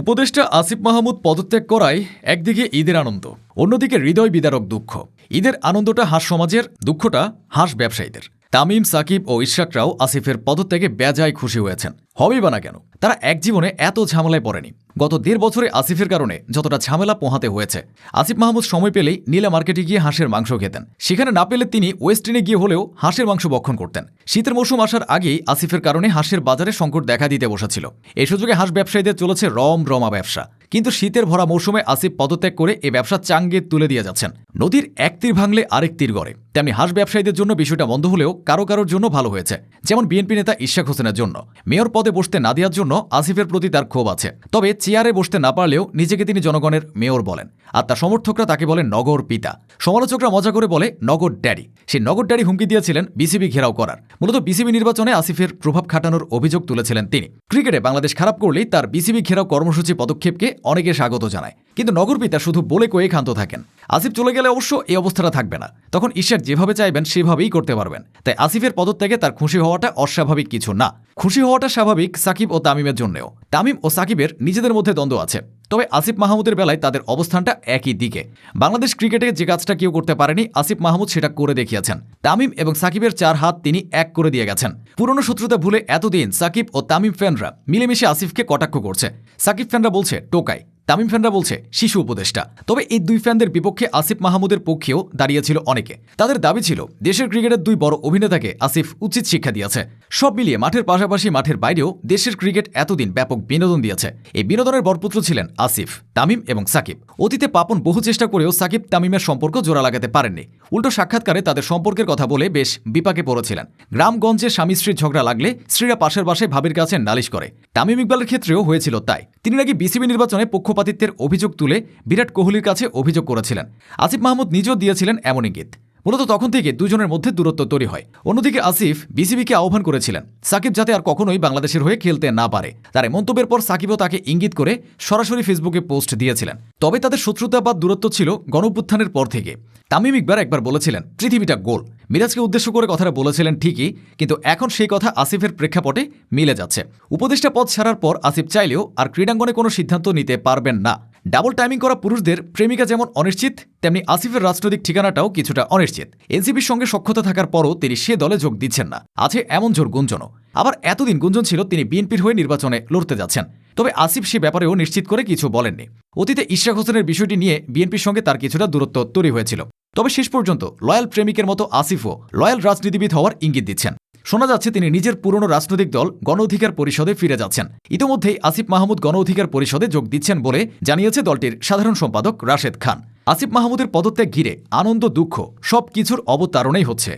উপদেষ্টা আসিফ মাহমুদ পদত্যাগ করায় একদিকে ঈদের আনন্দ, অন্যদিকে হৃদয় বিদারক দুঃখ। ঈদের আনন্দটা হাঁস সমাজের, দুঃখটা হাঁস ব্যবসায়ীদের। তামিম, সাকিব ও ইশাকরাও আসিফের পদত্যাগে বেজায় খুশি হয়েছেন। হবেই বা না কেন? তারা এক জীবনে এত ঝামেলায় পড়েনি। গত দেড় বছরে আসিফের কারণে যতটা ঝামেলা পোহাতে হয়েছে, আসিফ মাহমুদ সময় পেলেই নীলা মার্কেটে গিয়ে হাঁসের মাংস খেতেন। সেখানে না পেলে তিনি ওয়েস্টিনে গিয়ে হলেও হাঁসের মাংস বক্ষণ করতেন। শীতের মৌসুম আসার আগেই আসিফের কারণে হাঁসের বাজারে সংকট দেখা দিতে বসেছিল। এই সুযোগে হাঁস ব্যবসায়ীদের চলেছে রম রমা ব্যবসা। কিন্তু শীতের ভরা মৌসুমে আসিফ পদত্যাগ করে এ ব্যবসা চাঙ্গে তুলে দিয়ে যাচ্ছেন। নদীর এক তীর ভাঙলে আরেক তীর গড়ে। তেমনি হাঁস ব্যবসায়ীদের জন্য বিষয়টা বন্ধ হলেও কারও কারোর জন্য ভালো হয়েছে, যেমন বিএনপি নেতা ইশাক হোসেনের জন্য। মেয়র পদে বসতে না দেওয়ার জন্য আসিফের প্রতি তার ক্ষোভ আছে। তবে চেয়ারে বসতে না পারলেও নিজেকে তিনি জনগণের মেয়র বলেন। আর তার সমর্থকরা তাকে বলে নগর পিতা। সমালোচকরা মজা করে বলে নগর ড্যাডি। সেই নগর ড্যাডি হুমকি দিয়েছিলেন বিসিবি ঘেরাও করার। মূলত বিসিবি নির্বাচনে আসিফের প্রভাব খাটানোর অভিযোগ তুলেছিলেন তিনি। ক্রিকেটে বাংলাদেশ খারাপ করলেই তার বিসিবি ঘেরাও কর্মসূচি পদক্ষেপকে অনেকে স্বাগত জানায়। কিন্তু নগর পিতা শুধু বলে কয়ে ক্ষান্ত থাকেন। আসিফ চলে গেলে অবশ্য এই অবস্থাটা থাকবে না। তখন ঈশ্বর যেভাবে চাইবেন, সেভাবেই করতে পারবেন। তাই আসিফের পদত্যাগে তার খুশি হওয়াটা অস্বাভাবিক কিছু না। খুশি হওয়াটা স্বাভাবিক সাকিব ও তামিমের জন্যও। তামিম ও সাকিবের নিজেদের মধ্যে দ্বন্দ্ব আছে। তবে আসিফ মাহমুদের বেলায় তাদের অবস্থানটা একই দিকে। বাংলাদেশ ক্রিকেটে যে কাজটা কেউ করতে পারেনি, আসিফ মাহমুদ সেটা করে দেখিয়েছেন। তামিম এবং সাকিবের চার হাত তিনি এক করে দিয়ে গেছেন। পুরনো শত্রুতা ভুলে এতদিন সাকিব ও তামিম ফ্যানরা মিলেমিশে আসিফকে কটাক্ষ করছে। সাকিব ফ্যানরা বলছে, টোকাই। তামিম ফ্যানরা বলছে, শিশু উপদেষ্টা। তবে এই দুই ফ্যানদের বিপক্ষে আসিফ মাহমুদের পক্ষেও দাঁড়িয়েছিল অনেকে। তাদের দাবি ছিল, দেশের ক্রিকেটের দুই বড় অভিনেতাকে আসিফ উচিত শিক্ষা দিয়েছে। সব মিলিয়ে মাঠের পাশাপাশি মাঠের বাইরেও দেশের ক্রিকেট এতদিন ব্যাপক বিনোদন দিয়েছে। এই বিনোদনের বরপুত্র ছিলেন আসিফ, তামিম এবং সাকিব। অতীতে পাপন বহু চেষ্টা করেও সাকিব, তামিমের সম্পর্ক জোড়া লাগাতে পারেননি। উল্টো সাক্ষাৎকারে তাদের সম্পর্কের কথা বলে বেশ বিপাকে পড়েছিলেন। গ্রামগঞ্জে স্বামী স্ত্রীর ঝগড়া লাগলে স্ত্রীরা পাশের বাসায় ভাবির কাছে নালিশ করে। তামিম ইকবালের ক্ষেত্রেও হয়েছিল তাই। তিনি নাকি বিসিবি নির্বাচনে পক্ষপাতিত্বের অভিযোগ তুলে বিরাট কোহলির কাছে অভিযোগ করেছিলেন। আসিফ মাহমুদ নিজেও দিয়েছিলেন এমন ইঙ্গিত মূলত তখন থেকে দুজনের মধ্যে দূরত্ব তৈরি হয়। অন্যদিকে আসিফ বিসিবিকে আহ্বান করেছিলেন, সাকিব যাতে আর কখনোই বাংলাদেশের হয়ে খেলতে না পারে। তার মন্তব্যের পর সাকিবও তাকে ইঙ্গিত করে সরাসরি ফেসবুকে পোস্ট দিয়েছিলেন। তবে তাদের শত্রুতা বা দূরত্ব ছিল গণপুত্থানের পর থেকে। তামিম ইকবার একবার বলেছিলেন, পৃথিবীটা গোল। মিরাজকে উদ্দেশ্য করে কথাটা বলেছিলেন ঠিকই, কিন্তু এখন সেই কথা আসিফের প্রেক্ষাপটে মিলে যাচ্ছে। উপদেষ্টা পদ ছাড়ার পর আসিফ চাইলেও আর ক্রীড়াঙ্গনে কোনো সিদ্ধান্ত নিতে পারবেন না। ডাবল টাইমিং করা পুরুষদের প্রেমিকা যেমন অনিশ্চিত, তেমনি আসিফের রাজনৈতিক ঠিকানাটাও কিছুটা অনিশ্চিত। এনসিপির সঙ্গে সক্ষতা থাকার পরও তিনি সে দলে যোগ দিচ্ছেন না। আছে এমন জোর গুঞ্জনও। আবার এতদিন গুঞ্জন ছিল তিনি বিএনপির হয়ে নির্বাচনে লড়তে যাচ্ছেন। তবে আসিফ সে ব্যাপারেও নিশ্চিত করে কিছু বলেননি। অতীতে ইশরাক হোসেনের বিষয়টি নিয়ে বিএনপির সঙ্গে তার কিছুটা দূরত্ব তৈরি হয়েছিল। তবে শেষ পর্যন্ত লয়াল প্রেমিকের মতো আসিফও লয়াল রাজনীতিবিদ হওয়ার ইঙ্গিত দিচ্ছেন। শোনা যাচ্ছে তিনি নিজের পুরনো রাজনৈতিক দল গণ অধিকার পরিষদে ফিরে যাচ্ছেন। ইতিমধ্যেই আসিফ মাহমুদ গণ অধিকার পরিষদে যোগ দিচ্ছেন বলে জানিয়েছে দলটির সাধারণ সম্পাদক রাশেদ খান। আসিফ মাহমুদের পদত্যাগ ঘিরে আনন্দ, দুঃখ সব কিছুর অবতারণেই হচ্ছে।